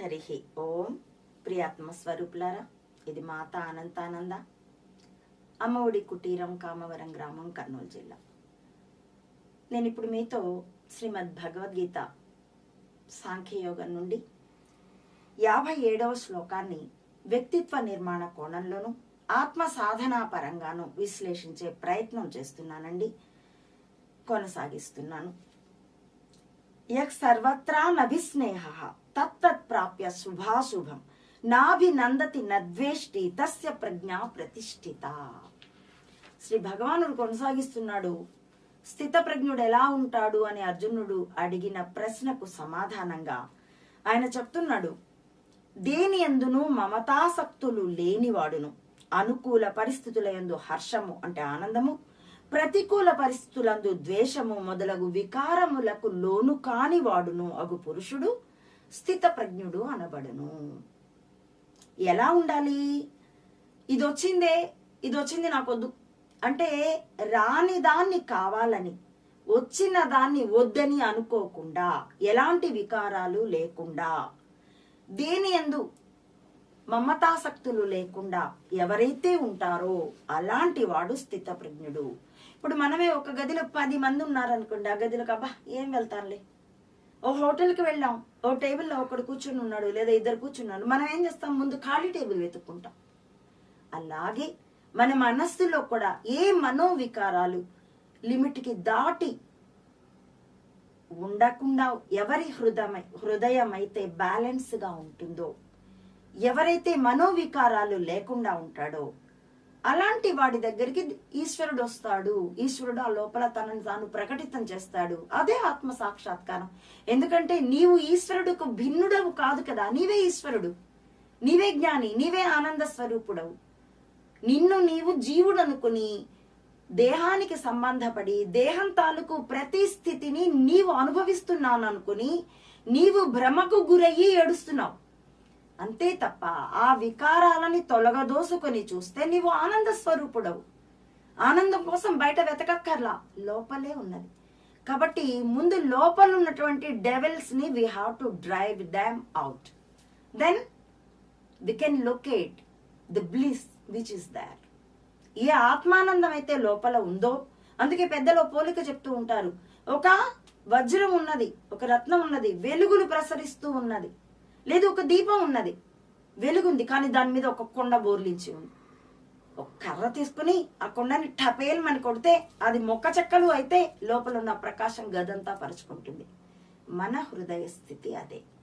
హరి ఓం ప్రియాత్మ స్వరూపులారా ఇది మాత అనంతానంద అమ్మఒడి కుటీరం కామవరం గ్రామం కర్నూలు జిల్లా. నేను ఇప్పుడు మీతో శ్రీమద్ భగవద్గీత సాంఖ్యయోగం నుండి యాభై ఏడవ శ్లోకాన్ని వ్యక్తిత్వ నిర్మాణ కోణంలోనూ ఆత్మ సాధనా పరంగాను విశ్లేషించే ప్రయత్నం చేస్తున్నానండి కొనసాగిస్తున్నాను. యక్ సర్వత్రా నభిస్నేహ. తత్తత్ ప్రాప్య శుభాశుభం నాభినందతి నద్వేష్టి తస్య ప్రజ్ఞా ప్రతిష్ఠిత శ్రీ భగవానుడు కొనసాగిస్తున్నాడు స్థితప్రజ్ఞుడు ఎలా ఉంటాడు అని అర్జునుడు అడిగిన ప్రశ్నకు సమాధానంగా ఆయన చెప్తున్నాడు దేని ఎందును మమతాసక్తులు లేనివాడును. అనుకూల పరిస్థితుల యందు హర్షము అంటే ఆనందము ప్రతికూల పరిస్థితులందు ద్వేషము మొదలగు వికారములకు లోను కాని వాడును అగు పురుషుడు. స్థిత ప్రజ్ఞుడు అనబడును. ఎలా ఉండాలి? ఇది వచ్చిందే ఇది వచ్చింది నాకొద్దు. అంటే రాని దాన్ని కావాలని వచ్చిన దాన్ని వద్దని అనుకోకుండా ఎలాంటి వికారాలు లేకుండా దేని ఎందు మమతాసక్తులు లేకుండా ఎవరైతే ఉంటారో అలాంటి వాడు స్థితప్రజ్ఞుడు. ఇప్పుడు మనమే ఒక గదిలో పది మంది ఉన్నారనుకోండి ఆ గదిలోకి అబ్బా ఏం వెళ్తానులే? ఓ హోటల్కి వెళ్ళాం. ఓ టేబుల్లో ఒకడు కూర్చుని ఉన్నాడు లేదా ఇద్దరు కూర్చున్నాడు మనం ఏం చేస్తాం? ముందు ఖాళీ టేబుల్ వెతుక్కుంటాం. అలాగే మన మనస్సులో కూడా ఏ మనోవికారాలు లిమిట్కి దాటి ఉండకుండా ఎవరి హృదయమై హృదయం అయితే బ్యాలెన్స్గా ఉంటుందో ఎవరైతే మనోవికారాలు లేకుండా ఉంటాడో అలాంటి వాడి దగ్గరికి ఈశ్వరుడు వస్తాడు. ఈశ్వరుడు ఆ లోపల తనని తాను ప్రకటితం చేస్తాడు. అదే ఆత్మ సాక్షాత్కారం. ఎందుకంటే నీవు ఈశ్వరుడుకు భిన్నుడవు కాదు కదా. నీవే ఈశ్వరుడు. నీవే జ్ఞాని. నీవే ఆనంద స్వరూపుడవు. నిన్ను నీవు జీవుడు అనుకుని దేహానికి సంబంధపడి దేహం తాలూకు ప్రతి స్థితిని నీవు అనుభవిస్తున్నాను అనుకుని నీవు భ్రమకు గురయ్యి ఏడుస్తున్నావు. అంతే తప్ప ఆ వికారాలని తొలగదోసుకొని చూస్తే నీవు ఆనంద స్వరూపుడవు. ఆనందం కోసం బయట వెతకక్కర్లా లోపలే ఉన్నది. కాబట్టి ముందు లోపల ఉన్నటువంటి డెవెల్స్ని we have to drive them out then we can locate the bliss which is that ఏ ఆత్మానందం అయితే లోపల ఉందో అందుకే పెద్దలు పోలిక చెప్తూ ఉంటారు. ఒక వజ్రం ఉన్నది ఒక రత్నం ఉన్నది వెలుగులు ప్రసరిస్తూ ఉన్నది. లేదు ఒక దీపం ఉన్నది. వెలుగుంది కానీ దాని మీద ఒక కొండ బోర్లించి ఉంది. ఒక కర్ర తీసుకుని ఆ కొండని టపేల్ మని కొడితే అది మొక్క చెక్కలు అయితే లోపల ఉన్న ప్రకాశం గదంతా పరుచుకుంటుంది. మన హృదయ స్థితి అదే.